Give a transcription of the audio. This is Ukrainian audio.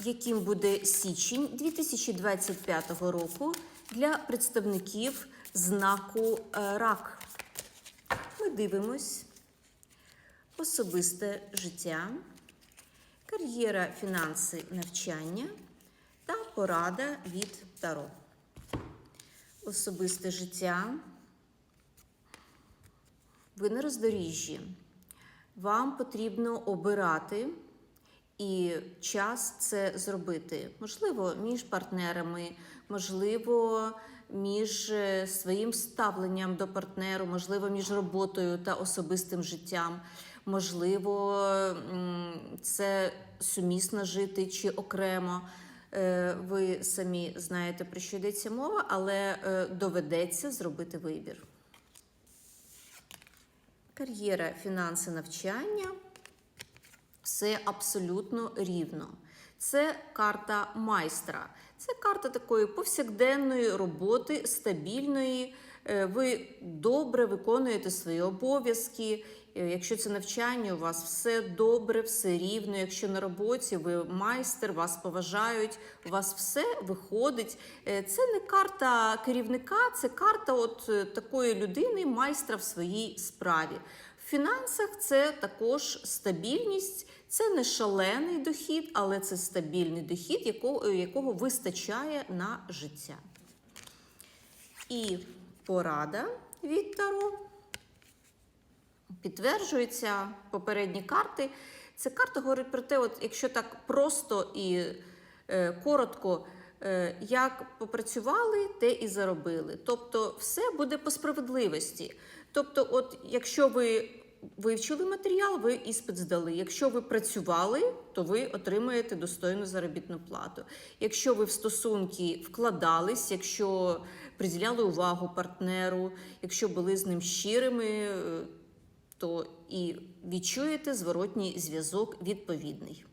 яким буде січень 2025 року для представників знаку е, рак. Ми дивимось особисте життя, кар'єра, фінанси, навчання та порада від Таро. Особисте життя. Ви на роздоріжжі. Вам потрібно обирати і час це зробити. Можливо, між партнерами, можливо, між е, своїм ставленням до партнеру, можливо, між роботою та особистим життям. Можливо, це сумісно жити чи окремо. Е, Ви самі знаєте, про що йдеться мова, але е, доведеться зробити вибір. Кар'єра, фінанси, навчання все абсолютно рівно. Це карта майстра. Це карта такої повсякденної роботи, стабільної. Е, Ви добре виконуєте свої обов'язки. Е, Якщо це навчання, у вас все добре, все рівно. Якщо на роботі ви майстер, вас поважають, у вас все виходить. Е, Це не карта керівника, це карта от такої людини, майстра в своїй справі. В фінансах це також стабільність, це не шалений дохід, але це стабільний дохід, якого, якого вистачає на життя. І порада від Таро підтверджуються попередні карти. Ця карта говорить про те, от якщо так просто і е, коротко, як попрацювали, те і заробили. Тобто, все буде по справедливості. Тобто, от якщо ви вивчили матеріал, ви іспит здали. Якщо ви працювали, то ви отримаєте достойну заробітну плату. Якщо ви в стосунки вкладались, якщо приділяли увагу партнеру, якщо були з ним щирими, е, то і відчуєте зворотній зв'язок відповідний.